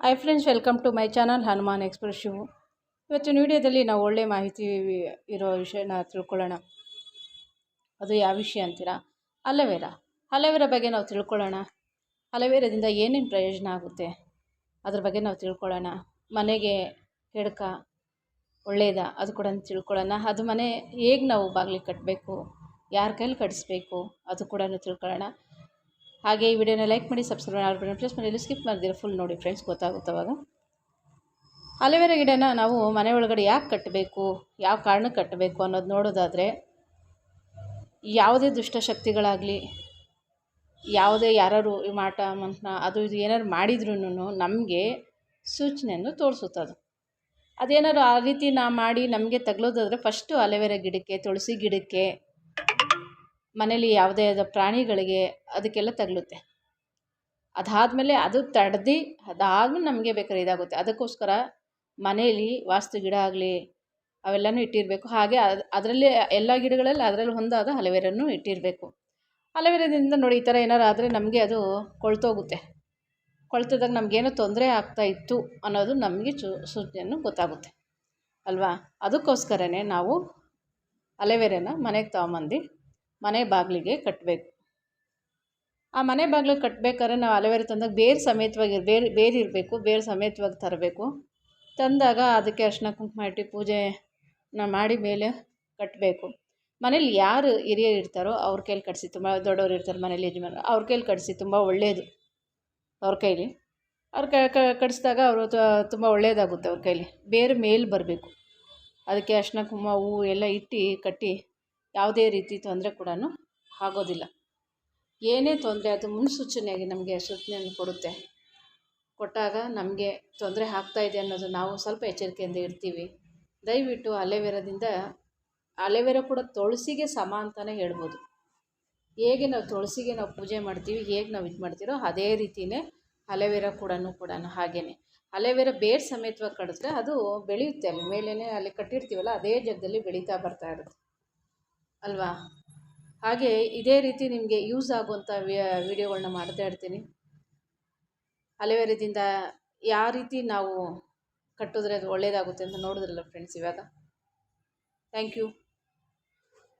Hi friends welcome to my channel Hanuman express Shivu ಇವತ್ತಿನ ವಿಡಿಯೋದಲ್ಲಿ ನಾವು ಒಳ್ಳೆಯ ಮಾಹಿತಿ ಇರೋ ವಿಷಯನ ತಿಳ್ಕೊಳ್ಳೋಣ. ಅದು ಯಾವ ವಿಷಯ ಅಂತೀರಾ? ಅಲೋವೆರಾ. ಅಲವೇರ ಬಗ್ಗೆ ನಾವು ತಿಳ್ಕೊಳ್ಳೋಣ. ಅಲವೇರದಿಂದ ಏನೇನು ಪ್ರಯೋಜನ ಆಗುತ್ತೆ? ಅದ್ರ ಬಗ್ಗೆ ನಾವು ತಿಳ್ಕೊಳ್ಳೋಣ. ಮನೆಗೆ ಕೆಡಕ ಒಳ್ಳೆಯದ ಅದು ಕೂಡ ತಿಳ್ಕೊಳ್ಳೋಣ. ಅದು ಮನೆ ಹೇಗೆ ನಾವು ಬಾಗಿಲಿಗೆ ಕಟ್ಟಬೇಕು ಯಾರ ಕೈಲಿ ಕಟ್ಟಿಸ್ಬೇಕು ಅದು ಕೂಡ ತಿಳ್ಕೊಳ್ಳೋಣ. ಹಾಗೆ ಈ ವಿಡಿಯೋನ ಲೈಕ್ ಮಾಡಿ, ಸಬ್ಸ್ಕ್ರೈಬ್ ಮಾಡ್ಬೇಡಿ ಪ್ಲಸ್ ಮನೇಲಿ ಸ್ಕಿಪ್ ಮಾಡಿದಿರ ಫುಲ್ ನೋಡಿ ಫ್ರೆಂಡ್ಸ್ ಗೊತ್ತಾಗುತ್ತೆ ಅವಾಗ. ಅಲೋವೆರಾ ಗಿಡನ ನಾವು ಮನೆ ಒಳಗಡೆ ಯಾಕೆ ಕಟ್ಟಬೇಕು ಯಾವ ಕಾರಣಕ್ಕೆ ಕಟ್ಟಬೇಕು ಅನ್ನೋದು ನೋಡೋದಾದರೆ, ಯಾವುದೇ ದುಷ್ಟಶಕ್ತಿಗಳಾಗಲಿ ಯಾವುದೇ ಯಾರು ಮಾಟ ಮಂತ್ರ ಅದು ಇದು ಏನಾರು ಮಾಡಿದ್ರೂ ನಮಗೆ ಸೂಚನೆಯನ್ನು ತೋರಿಸುತ್ತದು ಅದೇನಾದ್ರು ಆ ರೀತಿ ನಾ ಮಾಡಿ ನಮಗೆ ತಗಲೋದಾದರೆ ಫಸ್ಟು ಅಲೋವೆರಾ ಗಿಡಕ್ಕೆ, ತುಳಸಿ ಗಿಡಕ್ಕೆ ಮನೇಲಿ ಯಾವುದೇ ಆದ ಪ್ರಾಣಿಗಳಿಗೆ ಅದಕ್ಕೆಲ್ಲ ತಗಲುತ್ತೆ. ಅದಾದಮೇಲೆ ಅದು ತಡ್ದು, ಅದಾದ್ಮೇಲೆ ನಮಗೆ ಬೇಕಾದ್ರೆ ಇದಾಗುತ್ತೆ. ಅದಕ್ಕೋಸ್ಕರ ಮನೇಲಿ ವಾಸ್ತು ಗಿಡ ಆಗಲಿ ಅವೆಲ್ಲನೂ ಇಟ್ಟಿರಬೇಕು. ಹಾಗೆ ಅದು ಅದರಲ್ಲಿ ಎಲ್ಲ ಗಿಡಗಳಲ್ಲಿ ಅದರಲ್ಲಿ ಹೊಂದಾದ ಹಲವೇರನ್ನು ಇಟ್ಟಿರಬೇಕು. ಹಲವೇರದಿಂದ ನೋಡಿ ಈ ಥರ ಏನಾರು ಆದರೆ ನಮಗೆ ಅದು ಕೊಳ್ತೋಗುತ್ತೆ. ಕೊಳ್ತದಾಗ ನಮಗೇನೋ ತೊಂದರೆ ಆಗ್ತಾ ಇತ್ತು ಅನ್ನೋದು ನಮಗೆ ಚು, ಸೂಚನೆಯನ್ನು ಗೊತ್ತಾಗುತ್ತೆ. ಅಲ್ವಾ? ಅದಕ್ಕೋಸ್ಕರನೇ ನಾವು ಅಲೋವೆರಾನ ಮನೆಗೆ ತೊಗೊಂಬಂದು ಮನೆ ಬಾಗಿಲಿಗೆ ಕಟ್ಟಬೇಕು ಆ ಮನೆ ಬಾಗಿಲು ಕಟ್ಟಬೇಕಾದ್ರೆ ನಾವು ಅಲವೇರಿ ತಂದಾಗ ಬೇರು ಸಮೇತವಾಗಿ ಬೇರು ಬೇರು ಇರಬೇಕು, ಬೇರು ಸಮೇತವಾಗಿ ತರಬೇಕು. ತಂದಾಗ ಅದಕ್ಕೆ ಅರ್ಶಿನ ಕುಂಕುಮ ಇಟ್ಟು ಪೂಜೆನ ಮಾಡಿ ಮೇಲೆ ಕಟ್ಟಬೇಕು ಮನೇಲಿ ಯಾರು ಹಿರಿಯರು ಇರ್ತಾರೋ ಅವ್ರ ಕೈಲಿ ಕಟ್ಸಿ, ತುಂಬ ದೊಡ್ಡವ್ರು ಇರ್ತಾರೆ ಮನೇಲಿ ಯಜಮಾನ ಅವ್ರ ಕೈಲಿ ಕಟ್ಸಿ, ತುಂಬ ಒಳ್ಳೆಯದು ಅವ್ರ ಕೈಲಿ. ಅವ್ರ ಕ ಕಟ್ಟಿಸಿದಾಗ ಅವರು ತುಂಬ ಒಳ್ಳೆಯದಾಗುತ್ತೆ ಅವ್ರ ಕೈಲಿ. ಬೇರು ಮೇಲೆ ಬರಬೇಕು. ಅದಕ್ಕೆ ಅರ್ಶಿನ ಕುಂಕುಮ, ಹೂವು ಎಲ್ಲ ಇಟ್ಟು ಕಟ್ಟಿ ಯಾವುದೇ ರೀತಿ ತೊಂದರೆ ಕೂಡ ಆಗೋದಿಲ್ಲ. ಏನೇ ತೊಂದರೆ ಅದು ಮುನ್ಸೂಚನೆಯಾಗಿ ನಮಗೆ ಸೂಚನೆಯನ್ನು ಕೊಡುತ್ತೆ. ಕೊಟ್ಟಾಗ ನಮಗೆ ತೊಂದರೆ ಆಗ್ತಾಯಿದೆ ಅನ್ನೋದು ನಾವು ಸ್ವಲ್ಪ ಎಚ್ಚರಿಕೆಯಿಂದ ಇರ್ತೀವಿ. ದಯವಿಟ್ಟು ಅಲೆವೆರದಿಂದ ಅಲೆವೆರ ಕೂಡ ತುಳಸಿಗೆ ಸಮ ಅಂತಲೇ ಹೇಳ್ಬೋದು. ಹೇಗೆ ನಾವು ತುಳಸಿಗೆ ನಾವು ಪೂಜೆ ಮಾಡ್ತೀವಿ, ಹೇಗೆ ನಾವು ಇದು ಮಾಡ್ತೀರೋ ಅದೇ ರೀತಿಯೇ ಅಲೆವೆರ ಕೂಡ ಕೂಡ ಹಾಗೇ ಅಲೆವೆರ ಬೇರ್ ಸಮೇತವಾಗಿ ಕಡಿದ್ರೆ ಅದು ಬೆಳೆಯುತ್ತೆ, ಅಲ್ಲಿ ಮೇಲೇ ಅಲ್ಲಿ ಕಟ್ಟಿರ್ತೀವಲ್ಲ, ಅದೇ ಜಾಗದಲ್ಲಿ ಬೆಳೀತಾ ಬರ್ತಾ ಇರುತ್ತೆ. ಅಲ್ವಾ? ಹಾಗೆ ಇದೇ ರೀತಿ ನಿಮಗೆ ಯೂಸ್ ಆಗುವಂಥ ವಿಡಿಯೋಗಳನ್ನ ಮಾಡ್ತಾ ಇರ್ತೀನಿ. ಹಲವೇರದಿಂದ ಯಾವ ರೀತಿ ನಾವು ಕಟ್ಟಿದ್ರೆ ಅದು ಒಳ್ಳೆಯದಾಗುತ್ತೆ ಅಂತ ನೋಡಿದ್ರಲ್ಲ ಫ್ರೆಂಡ್ಸ್ ಇವಾಗ? Thank you